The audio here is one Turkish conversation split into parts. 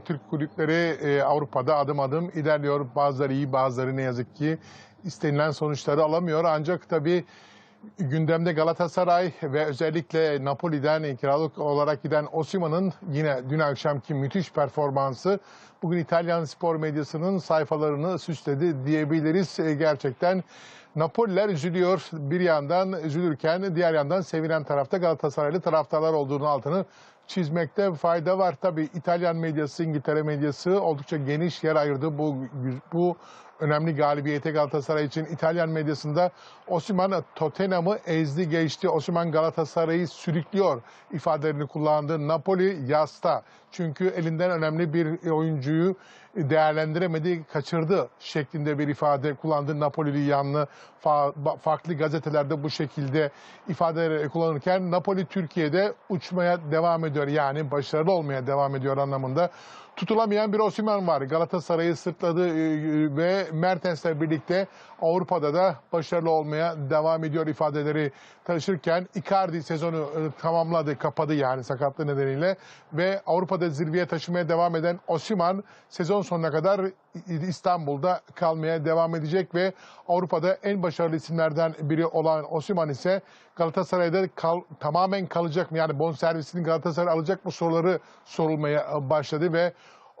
Türk kulüpleri e, Avrupa'da adım adım ilerliyor. Bazıları iyi, bazıları ne yazık ki istenilen sonuçları alamıyor. Ancak tabii gündemde Galatasaray ve özellikle Napoli'den kiralık olarak giden Osimhen'ın yine dün akşamki müthiş performansı bugün İtalyan spor medyasının sayfalarını süsledi diyebiliriz. E, Gerçekten Napoliler üzülüyor. Bir yandan üzülürken diğer yandan sevinen tarafta Galatasaraylı taraftarlar olduğunu altını çizmekte fayda var. Tabii İtalyan medyası, İngiltere medyası oldukça geniş yer ayırdı bu bu önemli galibiyete Galatasaray için. İtalyan medyasında Osimhen Tottenham'ı ezdi geçti. Osimhen Galatasaray'ı sürüklüyor ifadelerini kullandı. Napoli yasta. Çünkü elinden önemli bir oyuncuyu değerlendiremedi, kaçırdı şeklinde bir ifade kullandı. Napoli'li yanlı farklı gazetelerde bu şekilde ifadeleri kullanırken Napoli Türkiye'de uçmaya devam ediyor. Yani başarılı olmaya devam ediyor anlamında. Tutulamayan bir Osimhen var. Galatasaray'ı sırtladı e, Mertens'le birlikte Avrupa'da da başarılı olmaya devam ediyor ifadeleri taşırken Icardi sezonu e, tamamladı, kapadı yani sakatlığı nedeniyle ve Avrupa'da zirveye taşımaya devam eden Osimhen sezon sonuna kadar İstanbul'da kalmaya devam edecek ve Avrupa'da en başarılı isimlerden biri olan Osimhen ise Galatasaray'da kal, tamamen kalacak mı? Yani bonservisini Galatasaray alacak mı soruları sorulmaya başladı ve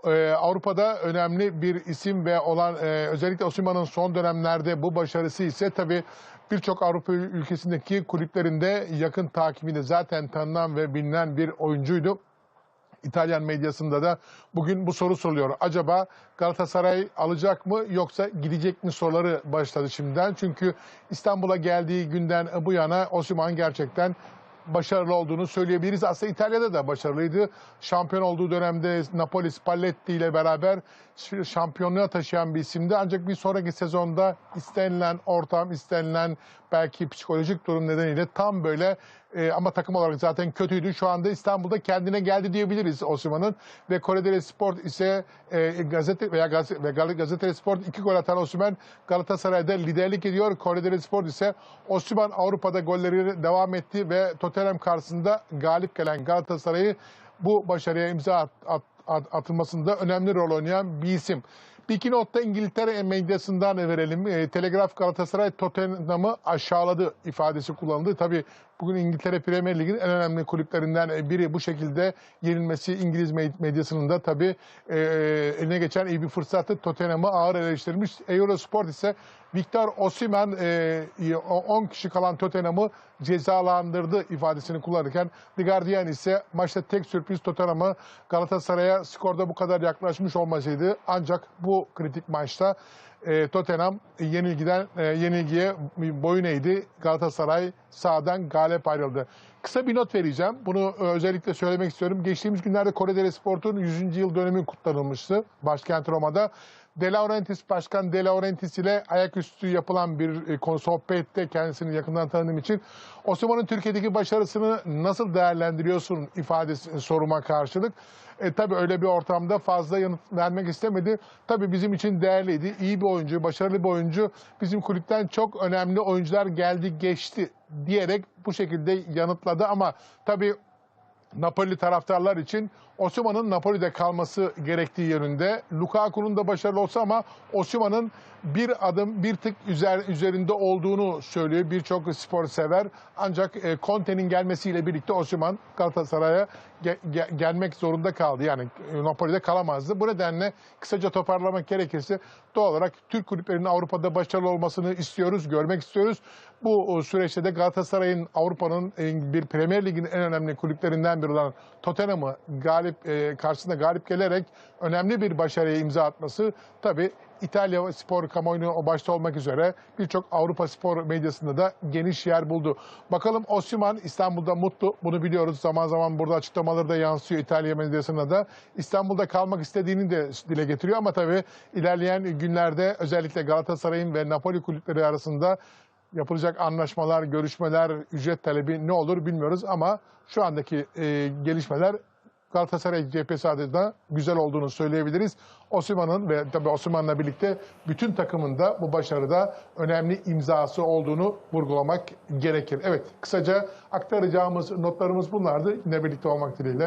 e, Avrupa'da önemli bir isim ve olan e, özellikle Osimhen'in son dönemlerde bu başarısı ise tabii birçok Avrupa ülkesindeki kulüplerinde yakın takibinde zaten tanınan ve bilinen bir oyuncuydu. İtalyan medyasında da bugün bu soru soruluyor. Acaba Galatasaray alacak mı yoksa gidecek mi soruları başladı şimdiden. Çünkü İstanbul'a geldiği günden bu yana Osimhen gerçekten başarılı olduğunu söyleyebiliriz. Aslında İtalya'da da başarılıydı. Şampiyon olduğu dönemde Napoli Spalletti ile beraber şampiyonluğa taşıyan bir isimdi. Ancak bir sonraki sezonda istenilen ortam, istenilen belki psikolojik durum nedeniyle tam böyle e, ama takım olarak zaten kötüydü. Şu anda İstanbul'da kendine geldi diyebiliriz Osimhen'ın ve Corriere Sport ise e, gazete veya gazete, ve Gazeteli Sport iki gol atan Osimhen Galatasaray'da liderlik ediyor. Corriere Sport ise Osimhen Avrupa'da golleri devam etti ve Tottenham karşısında galip gelen Galatasaray'ı bu başarıya imza at, at, at- atılmasında önemli rol oynayan bir isim. Bir iki notta İngiltere medyasından verelim. E, Telegraf Galatasaray Tottenham'ı aşağıladı ifadesi kullanıldı. Tabii bugün İngiltere Premier Lig'in en önemli kulüplerinden biri bu şekilde yenilmesi İngiliz med- medyasının da tabii e, eline geçen iyi bir fırsattı. Tottenham'ı ağır eleştirmiş. Eurosport ise Victor Osimhen e, 10 kişi kalan Tottenham'ı cezalandırdı ifadesini kullanırken The Guardian ise maçta tek sürpriz Tottenham'ı Galatasaray'a skorda bu kadar yaklaşmış olmasıydı. Ancak bu kritik maçta e, Tottenham yenilgiden e, yenilgiye boyun eğdi. Galatasaray sağdan galip ayrıldı. Kısa bir not vereceğim. Bunu e, özellikle söylemek istiyorum. Geçtiğimiz günlerde Corriere Sport'un 100. yıl dönümü kutlanılmıştı başkent Roma'da. De Laurentiis Başkan De Laurentiis ile ayaküstü yapılan bir e, konu sohbette kendisini yakından tanıdığım için Osman'ın Türkiye'deki başarısını nasıl değerlendiriyorsun ifadesi soruma karşılık. E, tabii öyle bir ortamda fazla yanıt vermek istemedi. Tabii bizim için değerliydi. İyi bir oyuncu, başarılı bir oyuncu. Bizim kulüpten çok önemli oyuncular geldi geçti diyerek bu şekilde yanıtladı ama tabii Napoli taraftarlar için Osimhen'ın Napoli'de kalması gerektiği yönünde. Lukaku'nun da başarılı olsa ama Osimhen'ın bir adım bir tık üzer, üzerinde olduğunu söylüyor birçok spor sever. Ancak e, Conte'nin gelmesiyle birlikte Osimhen Galatasaray'a ge- ge- gelmek zorunda kaldı. Yani e, Napoli'de kalamazdı. Bu nedenle kısaca toparlamak gerekirse doğal olarak Türk kulüplerinin Avrupa'da başarılı olmasını istiyoruz, görmek istiyoruz. Bu süreçte de Galatasaray'ın Avrupa'nın e, bir Premier Lig'in en önemli kulüplerinden biri olan Tottenham'ı galip e, karşısında galip gelerek önemli bir başarıya imza atması tabii İtalya spor kamuoyunu o başta olmak üzere birçok Avrupa spor medyasında da geniş yer buldu. Bakalım Osimhen İstanbul'da mutlu. Bunu biliyoruz. Zaman zaman burada açıklamaları da yansıyor İtalya medyasına da. İstanbul'da kalmak istediğini de dile getiriyor ama tabii ilerleyen günlerde özellikle Galatasaray'ın ve Napoli kulüpleri arasında yapılacak anlaşmalar, görüşmeler, ücret talebi ne olur bilmiyoruz ama şu andaki e, gelişmeler Galatasaray cephesi adına güzel olduğunu söyleyebiliriz. Osimhen'ın ve tabii Osimhen'le birlikte bütün takımında bu başarıda önemli imzası olduğunu vurgulamak gerekir. Evet, kısaca aktaracağımız notlarımız bunlardı. Yine birlikte olmak dileğiyle.